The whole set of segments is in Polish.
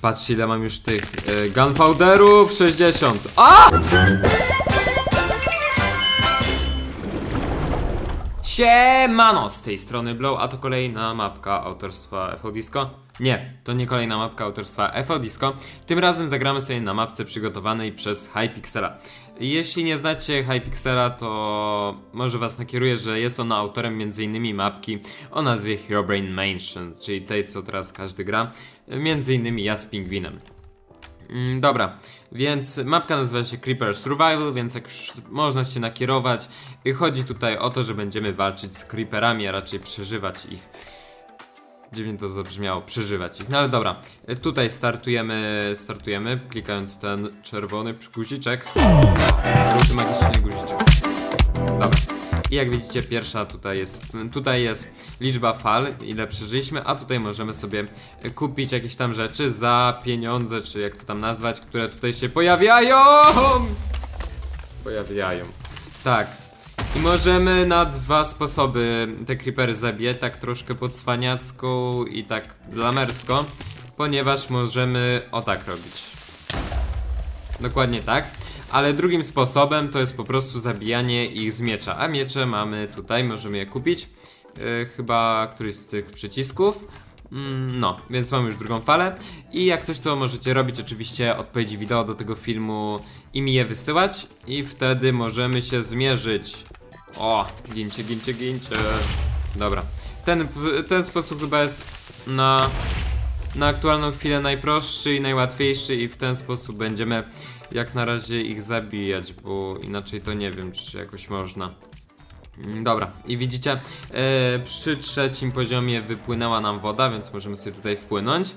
Patrzcie ile mam już tych e, gunpowderów 60 A! Siemano, z tej strony Blow, a to kolejna mapka autorstwa FO Disco. Nie, to nie kolejna mapka autorstwa FO Disco. Tym razem zagramy sobie na mapce przygotowanej przez Hypixela. Jeśli nie znacie Hypixela, to może was nakieruję, że jest on autorem m.in. mapki o nazwie Herobrine Mansion, czyli tej, co teraz każdy gra, m.in. ja z pingwinem. Mm, dobra, więc mapka nazywa się Creeper Survival, więc jak już można się nakierować, chodzi tutaj o to, że będziemy walczyć z creeperami, a raczej przeżywać ich. Dziwnie to zabrzmiało, przeżywać ich. No ale dobra, y, tutaj startujemy, startujemy, klikając ten czerwony guziczek. Żółty magiczny guziczek. Dobra. I jak widzicie, pierwsza tutaj jest, tutaj jest liczba fal, ile przeżyliśmy, a tutaj możemy sobie kupić jakieś tam rzeczy za pieniądze, czy jak to tam nazwać, które tutaj się pojawiają! Pojawiają. Tak. I możemy na dwa sposoby te creepery zabijać, tak troszkę po i tak lamersko, ponieważ możemy o tak robić. Dokładnie tak. Ale drugim sposobem to jest po prostu zabijanie ich z miecza. A miecze mamy tutaj, możemy je kupić. Yy, chyba któryś z tych przycisków. Mm, no, więc mamy już drugą falę. I jak coś, to możecie robić oczywiście odpowiedzi wideo do tego filmu i mi je wysyłać. I wtedy możemy się zmierzyć. O, gincie, gincie, gincie. Dobra. Ten, ten sposób chyba jest na na aktualną chwilę najprostszy i najłatwiejszy i w ten sposób będziemy jak na razie ich zabijać, bo inaczej to nie wiem, czy jakoś można. Mm, Dobra, i widzicie, e, przy trzecim poziomie wypłynęła nam woda, więc możemy sobie tutaj wpłynąć.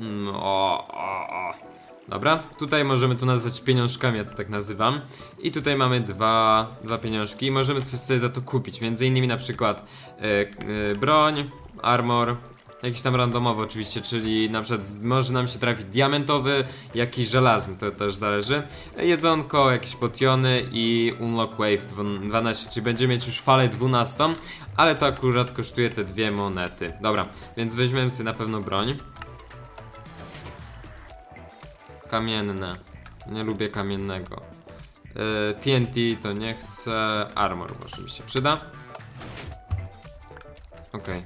Mm, o, o, o. Dobra, tutaj możemy to nazwać pieniążkami, ja to tak nazywam. I tutaj mamy dwa, dwa pieniążki i możemy coś sobie za to kupić. Między innymi na przykład e, e, broń, armor, Jakiś tam randomowy oczywiście, czyli na przykład może nam się trafić diamentowy, jakiś żelazny, to też zależy. Jedzonko, jakieś potiony i Unlock Wave dwu- 12, czyli będziemy mieć już falę 12, ale to akurat kosztuje te dwie monety. Dobra, więc weźmiemy sobie na pewno broń. Kamienne. Nie lubię kamiennego. Yy, TNT to nie chcę. Armor może mi się przyda. Okej.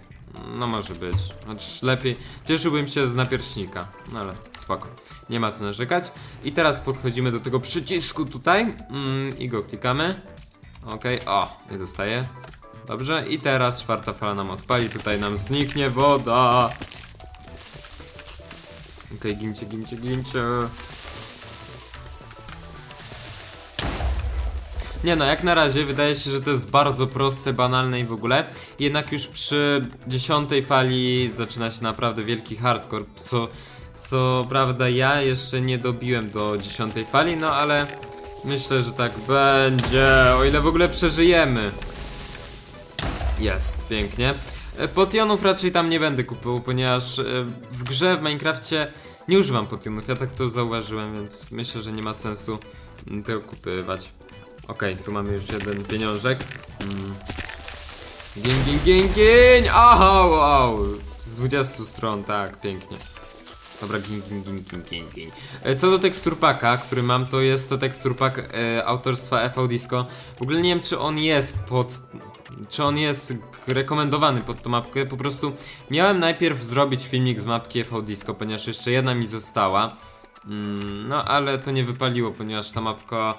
No może być. Chociaż lepiej. Cieszyłbym się z napierśnika. No ale spoko. Nie ma co narzekać. I teraz podchodzimy do tego przycisku tutaj. Mm, I go klikamy. Okej. O, nie dostaję. Dobrze. I teraz czwarta fala nam odpali. Tutaj nam zniknie woda. Okej, gincie, gincie, gincie. Nie no, jak na razie wydaje się, że to jest bardzo proste, banalne i w ogóle. Jednak już przy dziesiątej fali zaczyna się naprawdę wielki hardcore, co, co prawda ja jeszcze nie dobiłem do dziesiątej fali, no ale myślę, że tak będzie, o ile w ogóle przeżyjemy. Jest, pięknie. E, Potionów raczej tam nie będę kupował, ponieważ e, w grze w Minecrafcie nie używam potionów, ja tak to zauważyłem, więc myślę, że nie ma sensu mm, tego kupywać. Okej, tu mamy już jeden pieniążek. Mm. Gin, gin, gin, gin! Aha, wow! Z 20 stron, tak, pięknie. Dobra, gin, gin, gin, gin, gin, gin. E, Co do teksturpaka, który mam, to jest to teksturpak e, autorstwa FV Disco. W ogóle nie wiem, czy on jest pod... Czy on jest rekomendowany pod tą mapkę, po prostu miałem najpierw zrobić filmik z mapki FV Disco, ponieważ jeszcze jedna mi została. Mm, no, ale to nie wypaliło, ponieważ ta mapka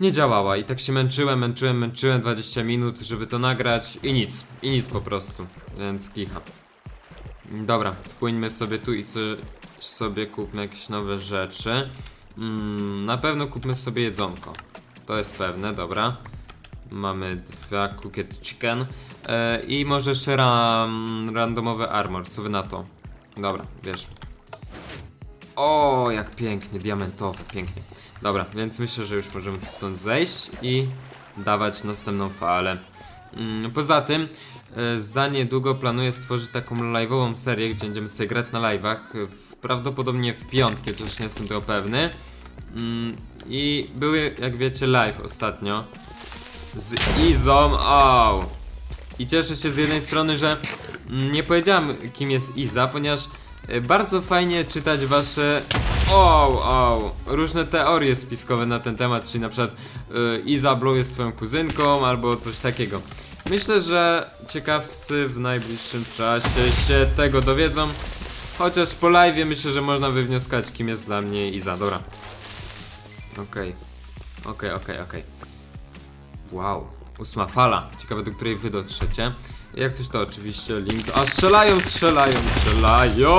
nie działała i tak się męczyłem, męczyłem, męczyłem 20 minut, żeby to nagrać i nic, i nic po prostu, więc kicha. Dobra, wpłyńmy sobie tu i coś sobie kupmy jakieś nowe rzeczy. Mm, na pewno kupmy sobie jedzonko. To jest pewne, dobra. Mamy dwa cooked chicken e, i może jeszcze ram, randomowy armor, co wy na to? Dobra, wiesz. O, jak pięknie, diamentowe, pięknie. Dobra, więc myślę, że już możemy stąd zejść i dawać następną falę. Mm, Poza tym, e, za niedługo planuję stworzyć taką live'ową serię, gdzie będziemy sobie grać na live'ach, prawdopodobnie w piątki, chociaż nie jestem tego pewny. Mm, I były, jak wiecie, live ostatnio z Izą, au! I cieszę się z jednej strony, że nie powiedziałem kim jest Iza, ponieważ E, Bardzo fajnie czytać wasze o, o, różne teorie spiskowe na ten temat, czyli na przykład y, Iza Blow jest twoją kuzynką albo coś takiego. Myślę, że ciekawscy w najbliższym czasie się tego dowiedzą. Chociaż po live myślę, że można wywnioskować kim jest dla mnie Iza, dobra. Okej. Okej, okej, okej. Wow. Ósma fala. Ciekawe, do której wy dotrzecie. Jak coś to oczywiście link. A strzelają, strzelają, strzelają!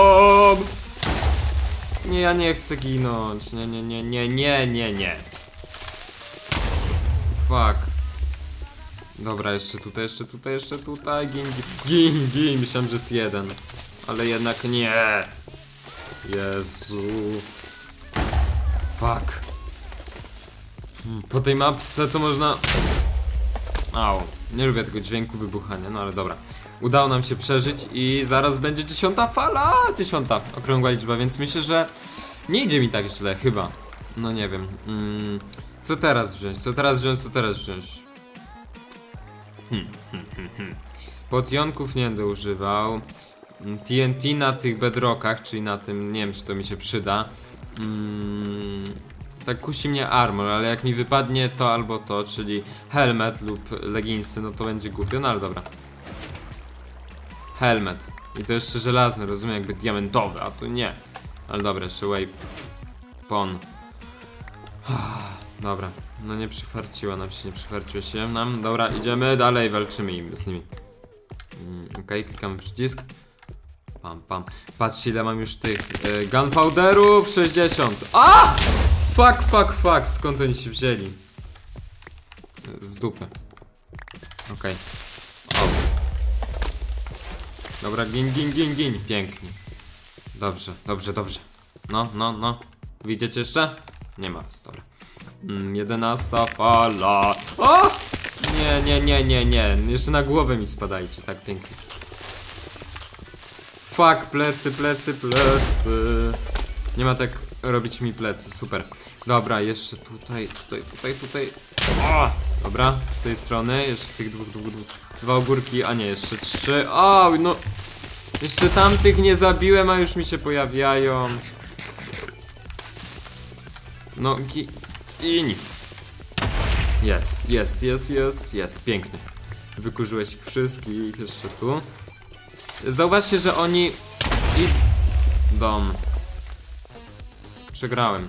Nie, ja nie chcę ginąć. Nie, nie, nie, nie, nie, nie, nie. Fuck. Dobra, jeszcze tutaj, jeszcze tutaj, jeszcze tutaj. Gin, gin, gin. Myślałem, że jest jeden. Ale jednak nie. Jezu. Fuck. Po tej mapce to można... Au, nie lubię tego dźwięku wybuchania, no ale dobra. Udało nam się przeżyć i zaraz będzie dziesiąta fala! Dziesiąta, okrągła liczba, więc myślę, że nie idzie mi tak źle, chyba. No nie wiem. Mm, co teraz wziąć? Co teraz wziąć? Co teraz wziąć? Hmm, hmm, hmm, hmm. Potionków nie będę używał. Mm, TNT na tych bedrockach, czyli na tym, nie wiem czy to mi się przyda. Mm, tak kusi mnie armor, ale jak mi wypadnie to albo to, czyli helmet lub leginsy, no to będzie głupio, no ale dobra. Helmet. I to jeszcze żelazny, rozumiem, jakby diamentowy, a tu nie. Ale dobra, jeszcze weapon. Dobra, no nie przyfarciło nam się, nie przyfarciło się nam. Dobra, idziemy dalej, walczymy im z nimi. Mm, Okej, klikamy przycisk. Pam, pam. Patrzcie ile mam już tych e, gunpowderów, 60. A! Fuck, fuck, fuck, skąd oni się wzięli? Z dupy. Okej. O. Dobra, gin, gin, gin, gin. Pięknie. Dobrze, dobrze, dobrze. No, no, no. Widzicie jeszcze? Nie ma was. Mm, 11 fala. O! Nie, nie, nie, nie, nie. Jeszcze na głowę mi spadajcie, tak pięknie. Fuck, plecy, plecy, plecy. Nie ma tak robić mi plecy, super. Dobra, jeszcze tutaj, tutaj, tutaj, tutaj. O! Dobra, z tej strony, jeszcze tych dwóch, dwóch, dwóch. Dwa ogórki, a nie, jeszcze trzy. O, no. Jeszcze tamtych nie zabiłem, a już mi się pojawiają. No, gi... Iń. Jest, jest, jest, jest, jest, pięknie. Wykurzyłeś ich wszystkich, jeszcze tu. Zauważcie, że oni idą. Przegrałem.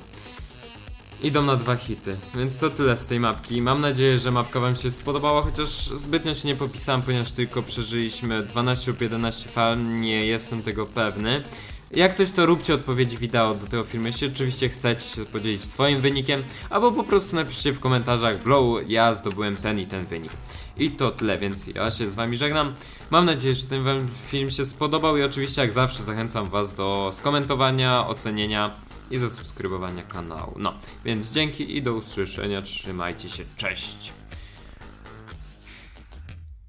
Idą na dwa hity, więc to tyle z tej mapki. Mam nadzieję, że mapka wam się spodobała, chociaż zbytnio się nie popisałem, ponieważ tylko przeżyliśmy 12 lub 11 fal, nie jestem tego pewny. Jak coś to róbcie odpowiedzi wideo do tego filmu, jeśli oczywiście chcecie się podzielić swoim wynikiem, albo po prostu napiszcie w komentarzach Blow, ja zdobyłem ten i ten wynik. I to tyle, więc ja się z wami żegnam. Mam nadzieję, że ten wam film się spodobał i oczywiście jak zawsze zachęcam was do skomentowania, ocenienia i zasubskrybowania kanału. No, więc dzięki i do usłyszenia, trzymajcie się, cześć!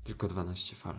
Tylko 12 fal.